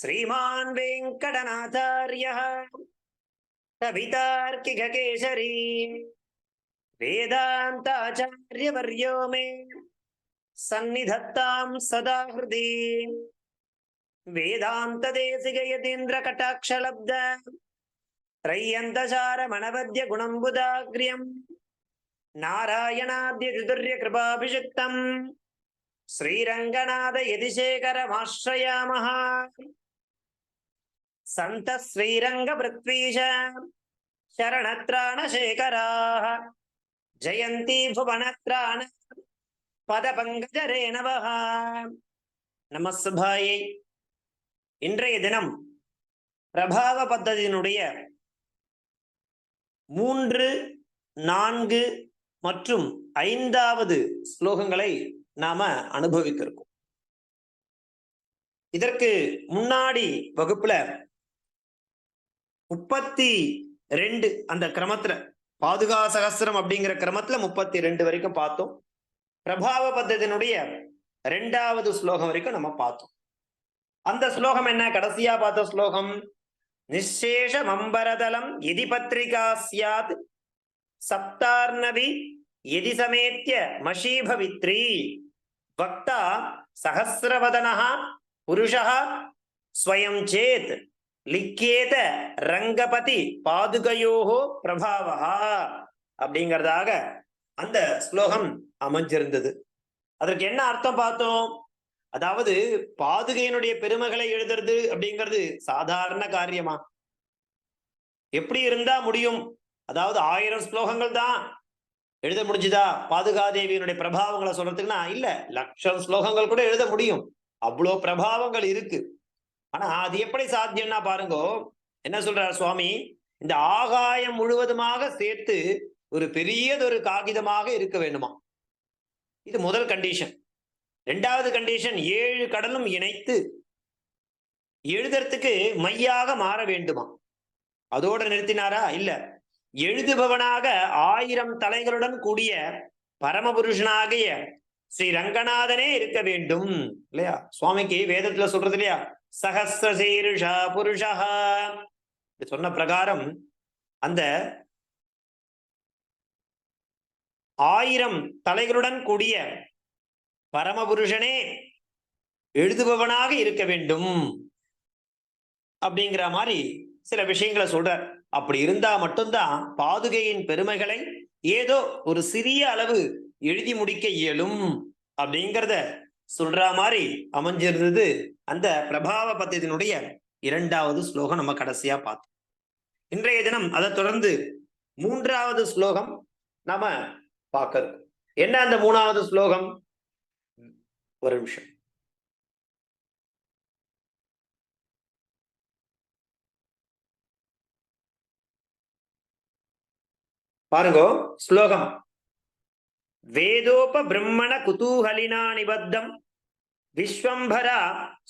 श्रीमान् वेङ्कटनाथार्यः कवितार्किककेसरी वेदान्ताचार्यवर्यो मे सन्निधत्तां सदा हृदि वेदान्तदेशिकयतीन्द्रकटाक्षलब्ध त्रय्यन्तचारमणवद्य गुणम्बुदाग्र्यम् नारायणाद्यचतुर्यकृपाभिषिक्तम् श्रीरङ्गनाथ यतिशेखरमाश्रयामः சந்த శ్రీరంగ పృథ్వీశ శరణత్రాణ శేఖరా జయంతి భువనత్రాణ பதபங்கஜ ரேணவகா நமசுபாயை இன்றைய தினம் பிரபாவ பத்ததியினுடைய மூன்று நான்கு மற்றும் ஐந்தாவது ஸ்லோகங்களை நாம அனுபவித்திருக்கோம். இதற்கு முன்னாடி வகுப்புல முப்பத்தி ரெண்டு அந்த கிரமத்துல பாதுகா சகசிரம் அப்படிங்கிற கிரமத்துல முப்பத்தி ரெண்டு வரைக்கும் பார்த்தோம். பிரபாவ பத்தத்தினுடைய ரெண்டாவது ஸ்லோகம் வரைக்கும் நம்ம பார்த்தோம். அந்த ஸ்லோகம் என்ன? கடைசியா பார்த்த ஸ்லோகம் நிசேஷ மம்பரதலம் எதி பத்திரிகா சியாத் சப்தார்ணவி எதி சமேத்திய மஷீபவித்ரி வக்தா சகசிரவதனா புருஷः ஸ்வயம் சேத் லிக்கேத ரங்கபதி பாதுகையோகோ பிரபாவா அப்படிங்கிறதாக அந்த ஸ்லோகம் அமைஞ்சிருந்தது. அதற்கு என்ன அர்த்தம் பார்த்தோம்? அதாவது பாதுகையினுடைய பெருமைகளை எழுதுறது அப்படிங்கிறது சாதாரண காரியமா? எப்படி இருந்தா முடியும்? அதாவது ஆயிரம் ஸ்லோகங்கள் தான். எழுத முடிஞ்சுதா? பாதுகாதேவியினுடைய பிரபாவங்களை சொல்றதுக்குன்னா இல்ல லட்சம் ஸ்லோகங்கள் கூட எழுத முடியும். அவ்வளோ பிரபாவங்கள் இருக்கு. ஆனா அது எப்படி சாத்தியம்னா பாருங்க என்ன சொல்றார் சுவாமி? இந்த ஆகாயம் முழுவதுமாக சேர்த்து ஒரு பெரியதொரு காகிதமாக இருக்க வேண்டுமா? இது முதல் கண்டிஷன் ரெண்டாவது கண்டிஷன் ஏழு கடலும் இணைத்து எழுதுறதுக்கு மையாக மாற வேண்டுமா? அதோட நிறுத்தினாரா? இல்ல. எழுதுபவனாக ஆயிரம் தலைகளுடன் கூடிய பரமபுருஷனாகிய ஸ்ரீ ரங்கநாதனே இருக்க வேண்டும் இல்லையா? சுவாமிக்கு வேதத்துல சொல்றது இல்லையா? சகசிரசீருஷா புருஷா சொன்ன பிரகாரம் அந்த ஆயிரம் தலைகளுடன் கூடிய பரமபுருஷனே எழுதுபவனாக இருக்க வேண்டும் அப்படிங்கிற மாதிரி சில விஷயங்களை சொல்றார். அப்படி இருந்தா மட்டும்தான் பாதுகையின் பெருமைகளை ஏதோ ஒரு சிறிய அளவு எழுதி முடிக்க இயலும் அப்படிங்கிறத சொல்ற மாதிரி அமைஞ்சிருந்தது. அந்த பிரபாவ பத்தியத்தினுடைய இரண்டாவது ஸ்லோகம் நம்ம கடைசியா பார்த்தோம். இன்றைய தினம் அதை தொடர்ந்து மூன்றாவது ஸ்லோகம் நாம பார்க்கறது என்ன அந்த மூணாவது ஸ்லோகம்? ஒரு நிமிஷம். பாருங்க ஸ்லோகம் வேதோப பிரம்மண குதூகலினா நிபத்தம். விஸ்வம்பரா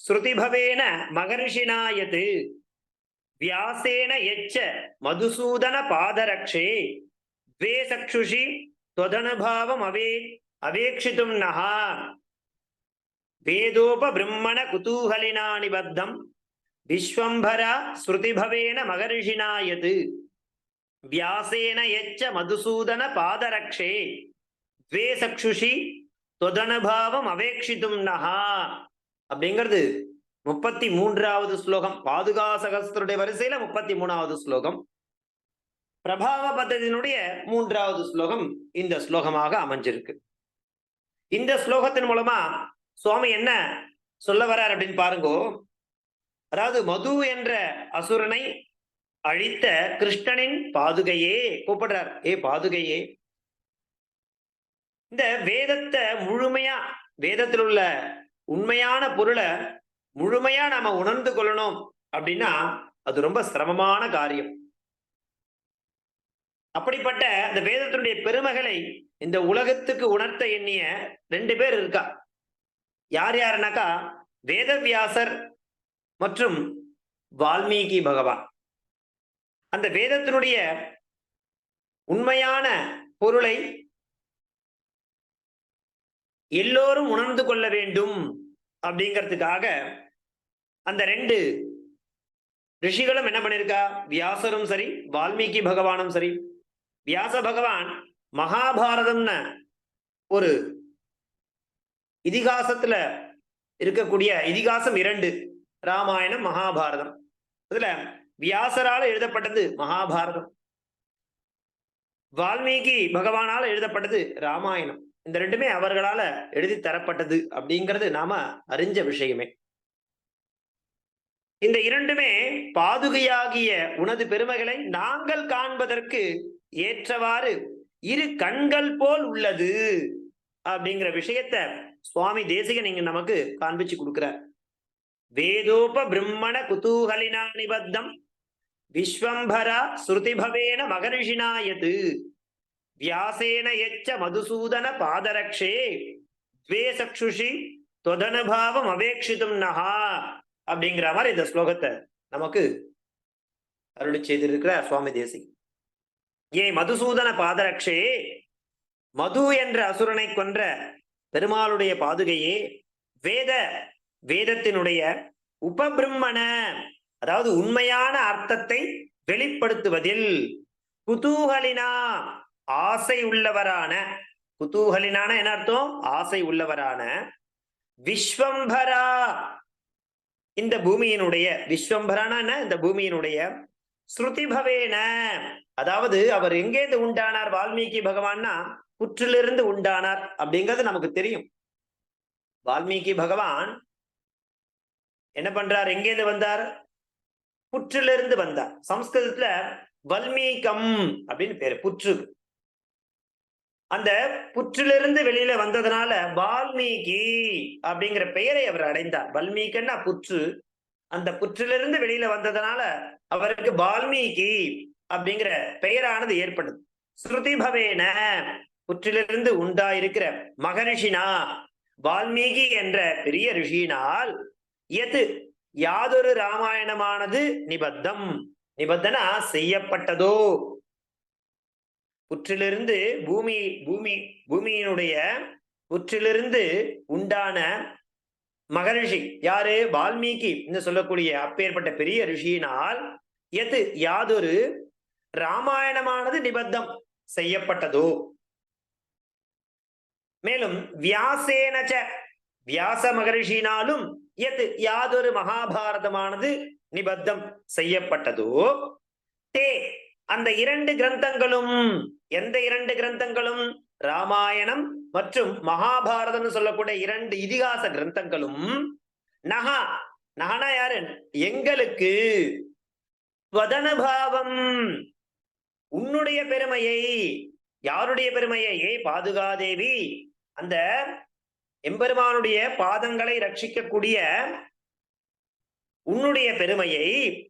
ஸ்ருதிபவேன மகர்ஷினாயது. வியாசேன எச்ச மதுசூதன பாதரக்ஷே. வே சக்ஷுஷி தொதனுபாவம் அவே அவேட்சித்தும் நகா வேதோப பிரம்மண குதூகலினா நிபத்தம். விஸ்வம்பரா ஸ்ருதிபவேன மகர்ஷினாயது. வியாசேன எச்ச மதுசூதன பாதரக்ஷே. துவே சக்ஷுஷி தொதனபாவம் அவேக்ஷிதும் நகா. அப்படிங்கிறது முப்பத்தி மூன்றாவது ஸ்லோகம். பாதுகா சகஸ்தருடைய வரிசையில முப்பத்தி மூணாவது ஸ்லோகம். பிரபாவ பத்ததியினுடைய மூன்றாவது ஸ்லோகம் இந்த ஸ்லோகமாக அமைஞ்சிருக்கு. இந்த ஸ்லோகத்தின் மூலமா சுவாமி என்ன சொல்ல வரார் அப்படின்னு பாருங்கோ. அதாவது மது என்ற அசுரனை அழித்த கிருஷ்ணனின் பாதுகையே கூப்பிடுறார். ஏ பாதுகையே இந்த வேதத்தை முழுமையா வேதத்தில் உள்ள உண்மையான பொருளை முழுமையா நாம உணர்ந்து கொள்ளணும் அப்படின்னா அது ரொம்ப சிரமமான காரியம். அப்படிப்பட்ட அந்த வேதத்தினுடைய பெருமைகளை இந்த உலகத்துக்கு உணர்த்த எண்ணிய ரெண்டு பேர் இருக்கா? யார் யாருனாக்கா? வேதவியாசர் மற்றும் வால்மீகி பகவான். அந்த வேதத்தினுடைய உண்மையான பொருளை எல்லோரும் உணர்ந்து கொள்ள வேண்டும் அப்படிங்கிறதுக்காக அந்த ரெண்டு ரிஷிகளும் என்ன பண்ணிருக்கா? வியாசரும் சரி வால்மீகி பகவானும் சரி வியாச பகவான் மகாபாரதம்னு ஒரு இதிகாசத்துல இருக்கக்கூடிய இதிகாசம் இரண்டு ராமாயணம் மகாபாரதம். இதுல வியாசரால எழுதப்பட்டது மகாபாரதம். வால்மீகி பகவானால எழுதப்பட்டது ராமாயணம். இந்த ரெண்டுமே அவர்களால எழுதி தரப்பட்டது அப்படிங்கிறது நாம அறிஞ்ச விஷயமே. இந்த இரண்டுமே பாதுகையாகிய உனது பெருமைகளை நாங்கள் காண்பதற்கு ஏற்றவாறு இரு கண்கள் போல் உள்ளது அப்படிங்கிற விஷயத்த சுவாமி தேசிகன் இங்க நமக்கு காண்பிச்சு கொடுக்கிறார். வேதோப பிரம்மண குதூகலினா நிபத்தம். விஸ்வம்பரா ஸ்ருதிபவேன மகரிஷினாயது வியாசேன எச்ச மதுசூதன பாதரக்ஷே. துவே சக்ஷுஷி தொதனுபாவம் அபேட்சித்தும் நகா அப்படிங்கிற மாதிரி இந்த ஸ்லோகத்தை நமக்கு அருளி செய்திருக்கிற சுவாமி தேசி. ஏ மதுசூதன பாதரக்ஷே. மது என்ற அசுரனை கொன்ற பெருமாளுடைய பாதுகையே வேத வேதத்தினுடைய உபபிரம்மண அதாவது உண்மையான அர்த்தத்தை வெளிப்படுத்துவதில் குதூகலினா ஆசை உள்ளவரான குதூகலினான என்ன அர்த்தம்? ஆசை உள்ளவரான விஸ்வம்பரா. இந்த பூமியினுடைய விஸ்வம்பரான என்ன? இந்த பூமியினுடைய ஸ்ருதி பவேன அதாவது அவர் எங்கேருந்து உண்டானார்? வால்மீகி பகவான்னா புற்றிலிருந்து உண்டானார் அப்படிங்கிறது நமக்கு தெரியும். வால்மீகி பகவான் என்ன பண்றார்? எங்கேருந்து வந்தார்? புற்றிலிருந்து வந்தார். சம்ஸ்கிருதத்துல வல்மீகம் அப்படின்னு பேரு புற்று. அந்த புற்றிலிருந்து வெளியில வந்ததுனால வால்மீகி அப்படிங்கிற பெயரை அவர் அடைந்தார். வால்மீகன்னா புற்று. அந்த புற்றிலிருந்து வெளியில வந்ததுனால அவருக்கு வால்மீகி அப்படிங்கிற பெயரானது ஏற்பட்டது. ஸ்ருதி பவேன புற்றிலிருந்து உண்டாயிருக்கிற மகரிஷினா வால்மீகி என்ற பெரிய ரிஷியினால் எது? யாதொரு ராமாயணமானது நிபத்தம். நிபந்தனா செய்யப்பட்டதோ. புற்றிலிருந்து பூமி பூமி பூமியினுடைய புற்றிலிருந்து உண்டான மகரிஷி யாரு? வால்மீகி என்று சொல்லக்கூடிய அப்பேற்பட்ட பெரிய ரிஷியினால் எது? யாதொரு ராமாயணமானது நிபத்தம் செய்யப்பட்டதோ. மேலும் வியாசேனச்ச வியாச மகரிஷினாலும் எது? யாதொரு மகாபாரதமானது நிபத்தம் செய்யப்பட்டதோ. தே அந்த இரண்டு கிரந்தங்களும் எந்த இரண்டு கிரந்தங்களும்? ராமாயணம் மற்றும் மகாபாரதம்னு சொல்லக்கூடிய இரண்டு இதிகாச கிரந்தங்களும். நகா நகனா யாரு? எங்களுக்கு வதனபாவம். உன்னுடைய பெருமையை யாருடைய பெருமையை? ஏ பாதுகாதேவி. அந்த எம்பெருமானுடைய பாதங்களை ரட்சிக்கக்கூடிய உன்னுடைய பெருமையை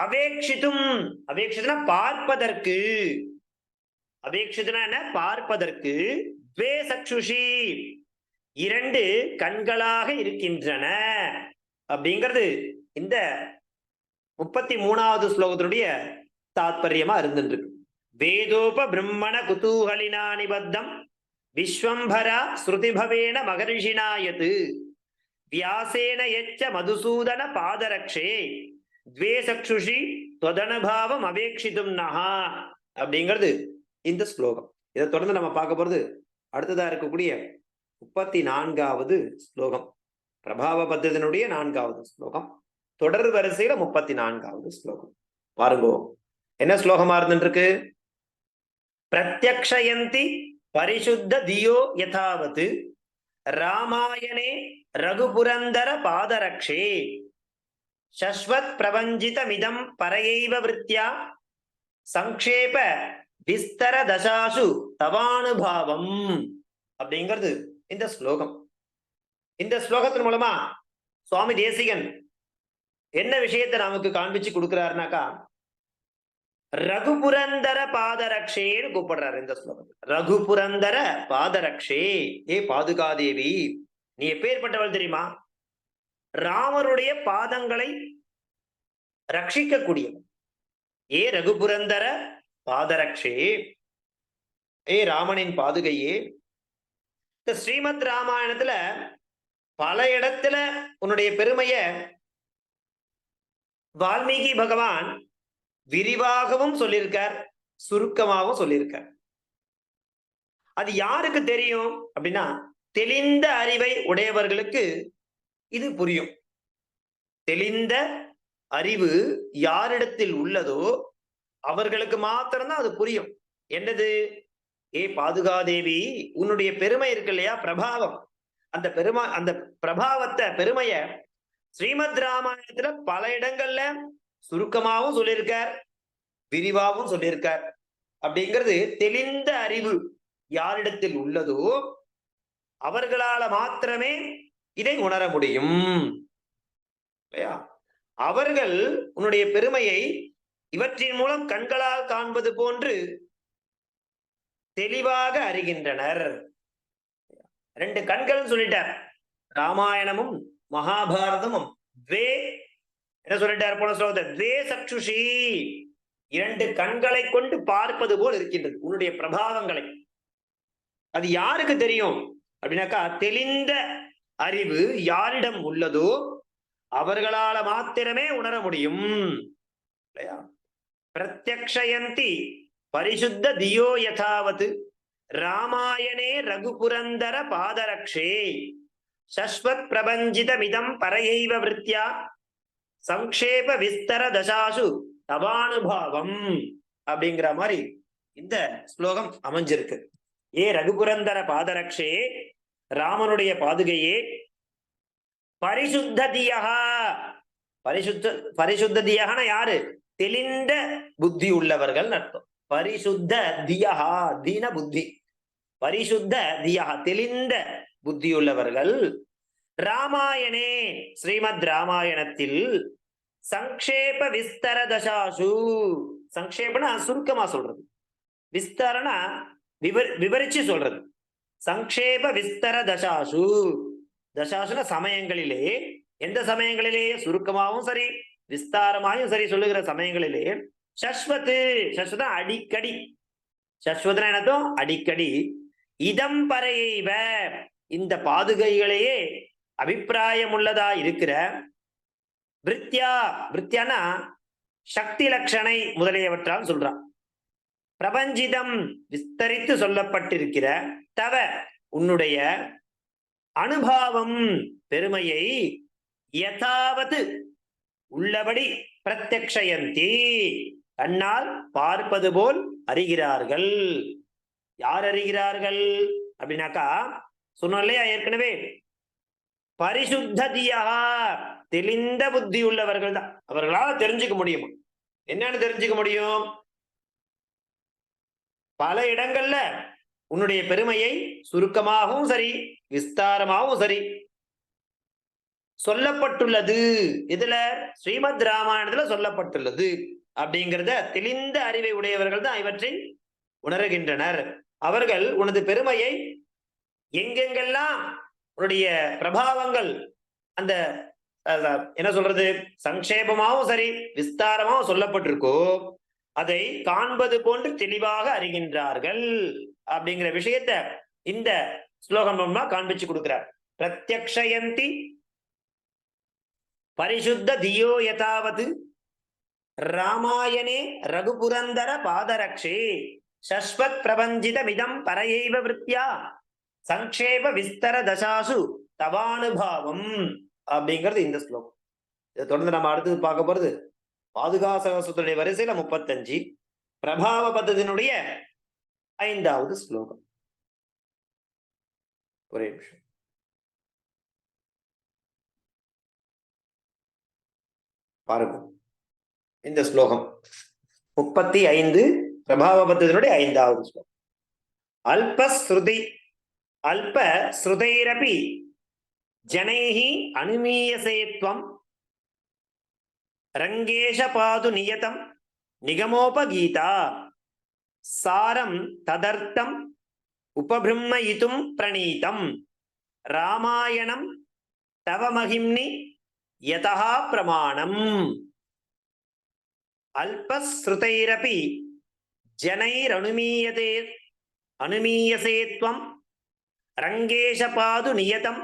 அபேட்சித்தும் அபேட்சித்துனா பார்ப்பதற்கு. அபேட்சித்துனா என்ன? பார்ப்பதற்கு. துவே சக்ஷுஷி. இரண்டு கண்களாக இருக்கின்றன. அப்படிங்கிறது இந்த முப்பத்தி மூணாவது ஸ்லோகத்தினுடைய தாத்பரியமா இருந்துருக்கு. வேதோப பிரம்மண குதூகலினா நிபத்தம். விஸ்வம்பரா ஸ்ருதிபவேன மகரிஷினாயது வியாசேன எச்ச மதுசூதன பாதரக்ஷே. துவேசக்ஷுஷி சக்ஷுஷி தொதனபாவம் நகா அப்படிங்கிறது இந்த ஸ்லோகம். இதை தொடர்ந்து நம்ம பார்க்க போறது அடுத்ததா இருக்கக்கூடிய முப்பத்தி நான்காவது ஸ்லோகம். பிரபாவ பத்திரத்தினுடைய நான்காவது ஸ்லோகம். தொடர் வரிசையில முப்பத்தி நான்காவது ஸ்லோகம். பாருங்கோ. என்ன ஸ்லோகமா இருந்துருக்கு பிரத்யக்ஷயந்தி பரிசுத்த தியோ யதாவத். ராமாயணே ரகுபுரந்தர பாதரக்ஷே. சஸ்வத் பிரபஞ்சிதமிதம் பரையைவ விருத்தியா சங்கேப விஸ்தர தசாசு தவானுபாவம் அப்படிங்கிறது இந்த ஸ்லோகம். இந்த ஸ்லோகத்தின் மூலமா சுவாமி தேசிகன் என்ன விஷயத்தை நமக்கு காண்பிச்சு கொடுக்கிறாருனாக்கா ரகுபுரந்தர பாதரக்ஷேன்னு கூப்பிடுறாரு இந்த ஸ்லோகத்தில். ரகுபுரந்தர பாதரக்ஷே ஏ பாதுகாதேவி நீ எப்பேற்பட்டவள் தெரியுமா? ராமருடைய பாதங்களை ரட்சிக்கக்கூடியவன் ஏ ரகுபுரந்தர பாதரக்ஷே. ஏ ராமனின் பாதுகையே. இந்த ஸ்ரீமத் ராமாயணத்துல பல இடத்துல உன்னுடைய பெருமைய வால்மீகி பகவான் விரிவாகவும் சொல்லியிருக்கார் சுருக்கமாகவும் சொல்லியிருக்கார். அது யாருக்கு தெரியும் அப்படின்னா தெளிந்த அறிவை உடையவர்களுக்கு இது புரியும். தெளிந்த அறிவு யாரிடத்தில் உள்ளதோ அவர்களுக்கு மாத்திரம்தான் அது புரியும். என்னது? ஏ பாதுகாதேவி உன்னுடைய பெருமை இருக்கு இல்லையா? பிரபாவம். அந்த பெருமை அந்த பிரபாவத்தை பெருமைய ஸ்ரீமத் ராமாயணத்துல பல இடங்கள்ல சுருக்கமாகவும் சொல்லியிருக்கார். விரிவாகவும் சொல்லியிருக்கார். அப்படிங்கிறது தெளிந்த அறிவு யாரிடத்தில் உள்ளதோ அவர்களால மாத்திரமே இதை உணர முடியும். இல்லையா? அவர்கள் உன்னுடைய பெருமையை இவற்றின் மூலம் கண்களால் காண்பது போன்று தெளிவாக அறிகின்றனர். ரெண்டு கண்கள் சொல்லிட்டார். ராமாயணமும் மகாபாரதமும். வே என்ன சொல்லிட்டார் போன சொல்ல வே சக்ஷுஷி. இரண்டு கண்களை கொண்டு பார்ப்பது போல் இருக்கின்றது உன்னுடைய பிரபாவங்களை. அது யாருக்கு தெரியும்? அப்படின்னாக்கா தெளிந்த அறிவு யாரிடம் உள்ளதோ அவர்களால மாத்திரமே உணர முடியும். இல்லையா? பிரத்யக்ஷயந்தி பரிசுத்த தியோ யதாவத். ராமாயணே ரகுபுரந்தர பாதரக்ஷே. சஸ்வத் பிரபஞ்சிதமிதம் பரையைவ விருத்தியா சங்கேப விஸ்தர தசாசு தவானுபாவம் அப்படிங்கிற மாதிரி இந்த ஸ்லோகம் அமைஞ்சிருக்கு. ஏ ரகுபுரந்தர பாதரக்ஷே ராமனுடைய பாதுகையே. பரிசுத்த தியகா பரிசுத்த பரிசுத்த யாரு? தெளிந்த புத்தி உள்ளவர்கள் அர்த்தம். பரிசுத்த தியஹா தீன புத்தி. பரிசுத்த தியஹா தெளிந்த புத்தியுள்ளவர்கள் ராமாயணே ஸ்ரீமத் ராமாயணத்தில் சங்கேப விஸ்தர தசாசு சங்கேபனா சுருக்கமா சொல்றது. விஸ்தரனா விவரி விவரிச்சு சொல்றது. சங்கேப விஸ்தர தசாசு. தசாசுன சமயங்களிலே எந்த சமயங்களிலே? சுருக்கமாகவும் சரி விஸ்தாரமாயும் சரி சொல்லுகிற சமயங்களிலே சஸ்வத்து சஸ்வத அடிக்கடி. சஸ்வதன என்னதும் அடிக்கடி. இதம் பறையைவ இந்த பாதுகைகளையே அபிப்பிராயம் உள்ளதா இருக்கிற விருத்தியா விருத்தியானா சக்தி லட்சணை முதலியவற்றால் சொல்றான். பிரபஞ்சிதம் விஸ்தரித்து சொல்லப்பட்டிருக்கிற தவ உன்னுடைய அனுபாவம் பெருமையை யதாவது உள்ளபடி பிரத்யக்ஷயந்தி கண்ணால் பார்ப்பது போல் அறிகிறார்கள். யார் அறிகிறார்கள்? அப்படின்னாக்கா சொன்னோம் இல்லையா ஏற்கனவே? பரிசுத்ததியா தெளிந்த புத்தி உள்ளவர்கள் தான். அவர்களால் தெரிஞ்சுக்க முடியும்? என்னன்னு தெரிஞ்சுக்க முடியும்? பல இடங்கள்ல உன்னுடைய பெருமையை சுருக்கமாகவும் சரி விஸ்தாரமாகவும் சரி சொல்லப்பட்டுள்ளது. இதுல ஸ்ரீமத் ராமாயணத்துல சொல்லப்பட்டுள்ளது. அப்படிங்கிறத தெளிந்த அறிவை உடையவர்கள் தான் இவற்றை உணர்கின்றனர். அவர்கள் உனது பெருமையை எங்கெங்கெல்லாம் உன்னுடைய பிரபாவங்கள் அந்த என்ன சொல்றது? சங்கேபமாகவும் சரி விஸ்தாரமாகவும் சொல்லப்பட்டிருக்கோ அதை காண்பது போன்று தெளிவாக அறிகின்றார்கள் அப்படிங்கிற விஷயத்த இந்த ஸ்லோகம் மூலமா காண்பிச்சு கொடுக்கிறார். பிரத்யக்ஷயந்தி பரிசுத்த தியோ யதாவது ராமாயணே ரகுபுரந்தர பாதரக்ஷே சஸ்வத் பிரபஞ்சிதமிதம் பரையைவ விருத்தியா சங்கேப விஸ்தர தசாசு தவானுபாவம் அப்படிங்கிறது இந்த ஸ்லோகம். இதை தொடர்ந்து நம்ம அடுத்தது பார்க்க போறது பாதுகா சகசத்துடைய வரிசையில முப்பத்தஞ்சு. பிரபாவ பத்தத்தினுடைய ஐந்தாவது ஸ்லோகம். ஒரே நிமிஷம். பாருங்க. இந்த ஸ்லோகம். முப்பத்தி ஐந்து பிரபாவ பத்தத்தினுடைய ஐந்தாவது ஸ்லோகம். அல்பஸ்ருதி அல்ப ஸ்ருதைரபி ஜனைஹி அனுமீயசேத்வம் ரங்கேஷ பாது நியதம் நிகமோபகீதா சாரம் ததர்த்தம் உபபிரம்மயித்தும் பிரணீதம் ராமாயணம் தவ மகிம்னி யதா பிரமாணம் அல்பஸ்ருதைரபி ஜனைரனுமீயதே அனுமீயசேத்வம் ரங்கேஷபாது நியதம்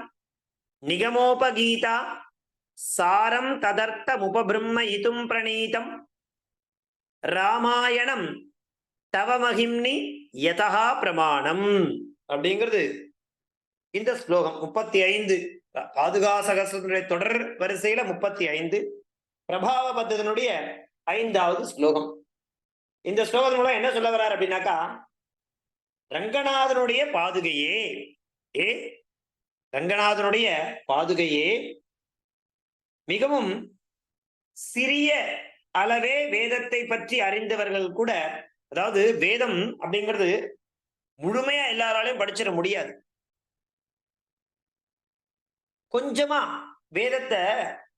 நிகமோபகீதா சாரம் ததர்த்த உபபிரம்ம இதும் பிரணீதம். ராமாயணம் தவமகிம்னி யதா பிரமாணம். அப்படிங்கிறது இந்த ஸ்லோகம் முப்பத்தி ஐந்து பாதுகாசகசனுடைய தொடர் வரிசையில முப்பத்தி ஐந்து பிரபாவ பத்ததனுடைய ஐந்தாவது ஸ்லோகம். இந்த ஸ்லோகத்தின் மூலம் என்ன சொல்ல வர்றார் அப்படின்னாக்கா ரங்கநாதனுடைய பாதுகையே ஏ ரங்கநாதனுடைய பாதுகையே மிகவும் சிறிய அளவே வேதத்தை பற்றி அறிந்தவர்கள் கூட அதாவது வேதம் அப்படிங்கிறது முழுமையா எல்லாராலையும் படிச்சிட முடியாது. கொஞ்சமா வேதத்தை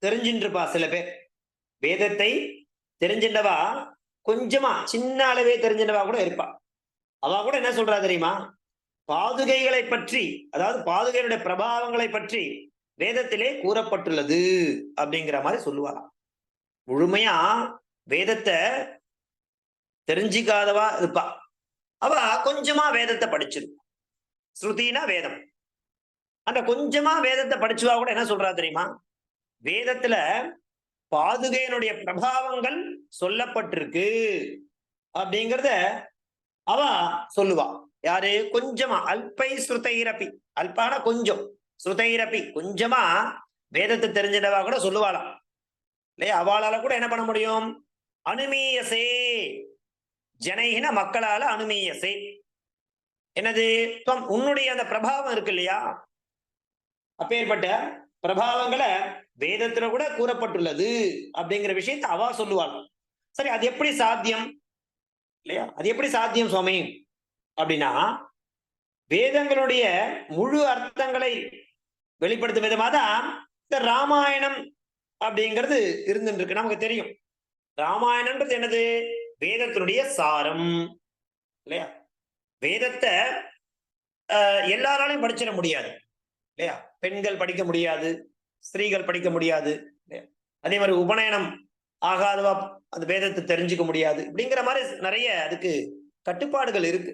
தெரிஞ்சின்றிருப்பா சில பேர். வேதத்தை தெரிஞ்சின்றவா கொஞ்சமா சின்ன அளவே தெரிஞ்சின்றவா கூட இருப்பா. அவ கூட என்ன சொல்றா தெரியுமா? பாதுகைகளை பற்றி அதாவது பாதுகைகளுடைய பிரபாவங்களை பற்றி வேதத்திலே கூறப்பட்டுள்ளது அப்படிங்கிற மாதிரி சொல்லுவாராம் முழுமையா வேதத்தை தெரிஞ்சிக்காதவா இருப்பா. அவ கொஞ்சமா வேதத்தை படிச்சிருப்பா ஸ்ருதினா வேதம். அந்த கொஞ்சமா வேதத்தை படிச்சுவா கூட என்ன சொல்றா தெரியுமா? வேதத்துல பாதுகையினுடைய பிரபாவங்கள் சொல்லப்பட்டிருக்கு அப்படிங்கிறத அவ சொல்லுவா. யாரு? கொஞ்சமா. அல்பை ஸ்ருதைரப்பி அல்பான கொஞ்சம். ஸ்ருதைரப்பி கொஞ்சமா வேதத்தை தெரிஞ்சிடவா கூட சொல்லுவாளாம். இல்லையா? அவளால கூட என்ன பண்ண முடியும்? அனுமீயசே. ஜனகின மக்களால அனுமீயசே. என்னது? உன்னுடைய அந்த பிரபாவம் இருக்கு இல்லையா? அப்பேற்பட்ட பிரபாவங்களை வேதத்துல கூட கூறப்பட்டுள்ளது அப்படிங்கிற விஷயத்தை அவா சொல்லுவாள். சரி அது எப்படி சாத்தியம்? இல்லையா? அது எப்படி சாத்தியம் சுவாமி? அப்படின்னா வேதங்களுடைய முழு அர்த்தங்களை வெளிப்படுத்தும் விதமாக தான் இந்த ராமாயணம் அப்படிங்கிறது இருந்துருக்கு நமக்கு தெரியும். ராமாயணன்றது என்னது? வேதத்தினுடைய சாரம். இல்லையா? வேதத்தை ஆஹ், எல்லாராலையும் படிச்சிட முடியாது. இல்லையா? பெண்கள் படிக்க முடியாது. ஸ்திரீகள் படிக்க முடியாது. இல்லையா? அதே மாதிரி உபநயனம் ஆகாதவா அந்த வேதத்தை தெரிஞ்சுக்க முடியாது. அப்படிங்கிற மாதிரி நிறைய அதுக்கு கட்டுப்பாடுகள் இருக்கு.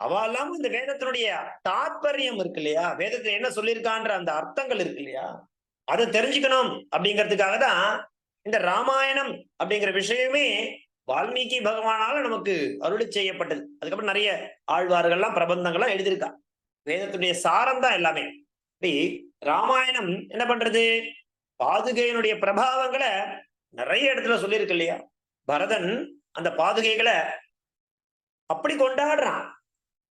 அவெல்லாம் இந்த வேதத்தினுடைய தாற்பயம் இருக்கு இல்லையா? வேதத்துல என்ன சொல்லியிருக்கான்ற அந்த அர்த்தங்கள் இருக்கு இல்லையா? அதை தெரிஞ்சுக்கணும் அப்படிங்கிறதுக்காக தான் இந்த ராமாயணம் அப்படிங்கிற விஷயமே வால்மீகி பகவானால நமக்கு அருளி செய்யப்பட்டது. அதுக்கப்புறம் நிறைய ஆழ்வார்கள்லாம் பிரபந்தங்கள்லாம் எழுதியிருக்கா. வேதத்துடைய சாரம் தான் எல்லாமே. இப்படி ராமாயணம் என்ன பண்றது? பாதுகையினுடைய பிரபாவங்களை நிறைய இடத்துல சொல்லியிருக்கு இல்லையா? பரதன் அந்த பாதுகைகளை அப்படி கொண்டாடுறான்.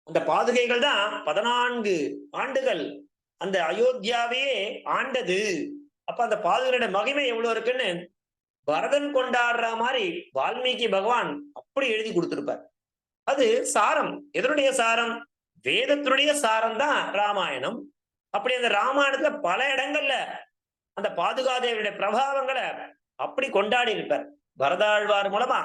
அந்த பாதுகைகள் தான் பதினான்கு ஆண்டுகள். அந்த அயோத்தியாவையே ஆண்டது. அப்ப அந்த பாதுகையோட மகிமை எவ்வளவு இருக்குன்னு பரதன் கொண்டாடுற மாதிரி வால்மீகி பகவான் அப்படி எழுதி கொடுத்திருப்பார். அது சாரம் எதனுடைய சாரம்? வேதத்தினுடைய சாரம் தான் ராமாயணம். அப்படி அந்த ராமாயணத்துல பல இடங்கள்ல அந்த பாதுகாதேவியுடைய பிரபாவங்களை அப்படி கொண்டாடி இருப்பார். பரதாழ்வார் மூலமா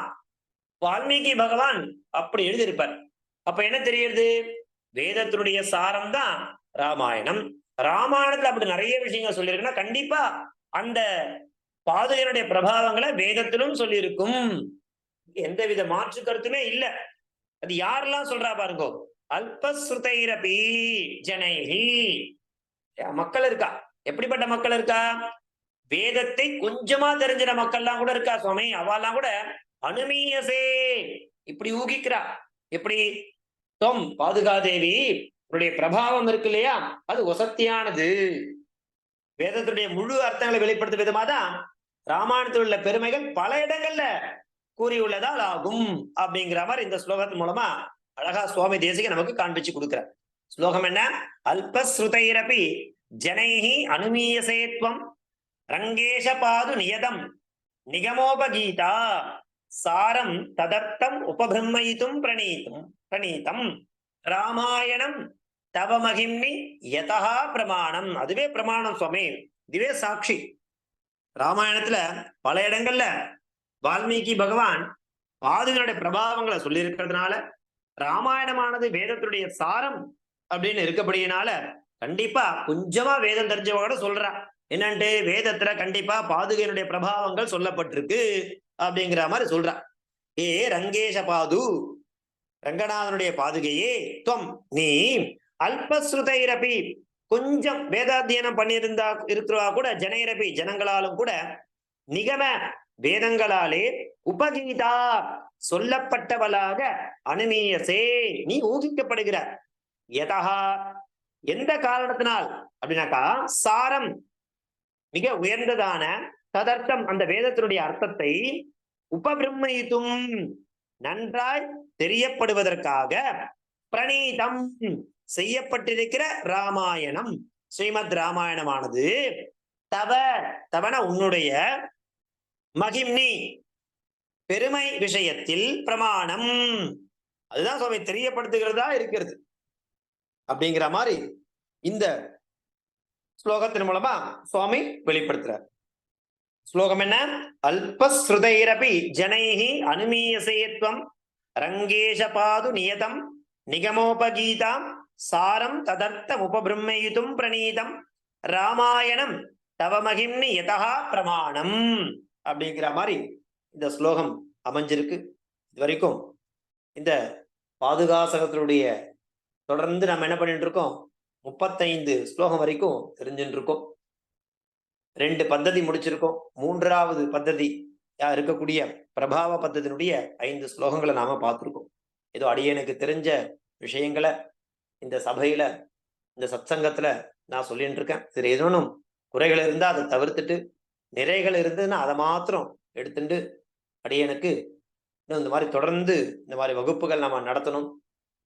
வால்மீகி பகவான் அப்படி எழுதியிருப்பார். அப்ப என்ன தெரியுது? வேதத்தினுடைய சாரம் தான் ராமாயணம். ராமாயணத்துல அப்படி நிறைய விஷயங்கள் சொல்லியிருக்குன்னா கண்டிப்பா அந்த பாதுகையினுடைய பிரபாவங்களை வேதத்திலும் சொல்லியிருக்கும். எந்தவித மாற்று கருத்துமே இல்ல. அது யாரெல்லாம் சொல்றா பாருங்க? அல்பஸ்ருதைரபி ஜனைஹி. மக்கள் இருக்கா? எப்படிப்பட்ட மக்கள் இருக்கா? வேதத்தை கொஞ்சமா தெரிஞ்சிட மக்கள்லாம் கூட இருக்கா சுவாமி? அவெல்லாம் கூட அனுமீயசே. இப்படி ஊகிக்கிறா. எப்படி? தொம் பாதுகாதேவி. உன்னுடைய பிரபாவம் இருக்கு இல்லையா? அது வசத்தியானது வேதத்துடைய முழு அர்த்தங்களை வெளிப்படுத்தும் விதமா தான் ராமாயணத்தில் உள்ள பெருமைகள் பல இடங்கள்ல கூறியுள்ளதால் ஆகும் அப்படிங்கிற மாதிரி இந்த ஸ்லோகத்தின் மூலமா அழகா சுவாமி தேசிக நமக்கு காண்பிச்சு கொடுக்கிறார். ஸ்லோகம் என்ன? அல்பஸ்ருதைரபி ஜனைஹி அனுமீயசேத்வம் ரங்கேஷ பாது நியதம் நிகமோபகீதா. சாரம் ததர்த்தம் உபபிரம்மயித்தும் பிரணீத்தும் பிரணீதம் ராமாயணம் தவ மகிம்னி யதா பிரமாணம். அதுவே பிரமாணம் சுவாமி. இதுவே சாட்சி. ராமாயணத்துல பல இடங்கள்ல வால்மீகி பகவான் பாதுகளுடைய பிரபாவங்களை சொல்லி இருக்கிறதுனால ராமாயணமானது வேதத்துடைய சாரம் அப்படின்னு இருக்கபடியினால கண்டிப்பா கொஞ்சமா வேதம் தெரிஞ்சவங்க சொல்றா. என்னன்ட்டு வேதத்துல கண்டிப்பா பாதுகையினுடைய பிரபாவங்கள் சொல்லப்பட்டிருக்கு அப்படிங்கிற மாதிரி சொல்றான் ஏ ரங்கேஷ பாது ரங்கநாதனுடைய பாதுகையே துவம் நீ அல்பஸ்ருதைரபி. கொஞ்சம் வேதாத்தியனம் பண்ணியிருந்தா இருக்கிறவா கூட ஜனைரபி ஜனங்களாலும் கூட நிகம வேதங்களாலே உபகீதா சொல்லப்பட்டவளாக அனுமீயசே நீ ஊகிக்கப்படுகிற எதா எந்த காரணத்தினால்? அப்படின்னாக்கா சாரம் மிக உயர்ந்ததான ததர்த்தம் அந்த வேதத்தினுடைய அர்த்தத்தை உபபிரம்மயித்தும் நன்றாய் தெரியப்படுவதற்காக பிரணீதம் செய்யப்பட்டிருக்கிற ராமாயணம். ஸ்ரீமத் ராமாயணமானது. தவ தவன உன்னுடைய மகிம்னி பெருமை விஷயத்தில் பிரமாணம். அதுதான் சுவாமி தெரியப்படுத்துகிறதா இருக்கிறது. அப்படிங்கிற மாதிரி இந்த ஸ்லோகத்தின் மூலமா சுவாமி வெளிப்படுத்துறார். ஸ்லோகம் என்ன? அல்பஸ்ருதைரபி ஜனைஹி அனுமீயசேத்வம் ரங்கேஷ பாது நியதம் நிகமோபகீதாம் சாரம் ததர்த்தம் உபபிரம்மயுதும் பிரணீதம் ராமாயணம் தவமகிம்னி யதா பிரமாணம் அப்படிங்கிற மாதிரி இந்த ஸ்லோகம் அமைஞ்சிருக்கு. இது வரைக்கும் இந்த பாதுகாசகத்தினுடைய தொடர்ந்து நம்ம என்ன பண்ணிட்டு இருக்கோம்? முப்பத்தைந்து ஸ்லோகம் வரைக்கும் தெரிஞ்சுட்டு இருக்கோம் ரெண்டு பத்ததி முடிச்சிருக்கோம். மூன்றாவது பத்ததி இருக்கக்கூடிய பிரபாவ பத்தத்தினுடைய ஐந்து ஸ்லோகங்களை நாம பார்த்துருக்கோம். ஏதோ அடியனுக்கு தெரிஞ்ச விஷயங்களை இந்த சபையில இந்த சத்சங்கத்துல நான் சொல்லிட்டு இருக்கேன் சரி ஏதோனும் குறைகள் இருந்தா அதை தவிர்த்துட்டு நிறைகள் இருந்ததுன்னா அதை மாத்திரம் எடுத்துட்டு அடியனுக்கு இன்னும் இந்த மாதிரி தொடர்ந்து இந்த மாதிரி வகுப்புகள் நம்ம நடத்தணும்.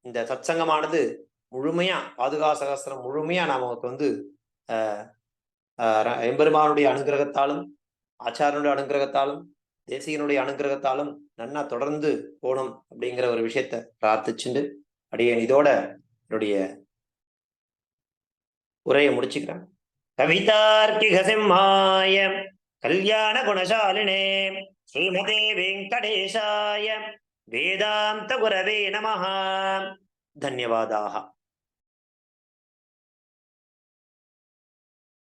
இந்த சத்சங்கமானது முழுமையா பாதுகா சகஸ்திரம் முழுமையா நமக்கு வந்து ஆஹ் ஆஹ் எம்பெருமானுடைய அனுகிரகத்தாலும் ஆச்சாரனுடைய அனுகிரகத்தாலும் தேசிகனுடைய அனுகிரகத்தாலும் நன்னா தொடர்ந்து போகணும் அப்படிங்கிற ஒரு விஷயத்த பிரார்த்திச்சுண்டு அடியேன் இதோட என்னுடைய உரையை முடிச்சுக்கிறேன். கவிதார்க்கிக சிம்மாய கல்யாண குணசாலினே ஸ்ரீமதே வெங்கடேஷாய வேதாந்த குரவே நமஹா. தன்யவாதாக.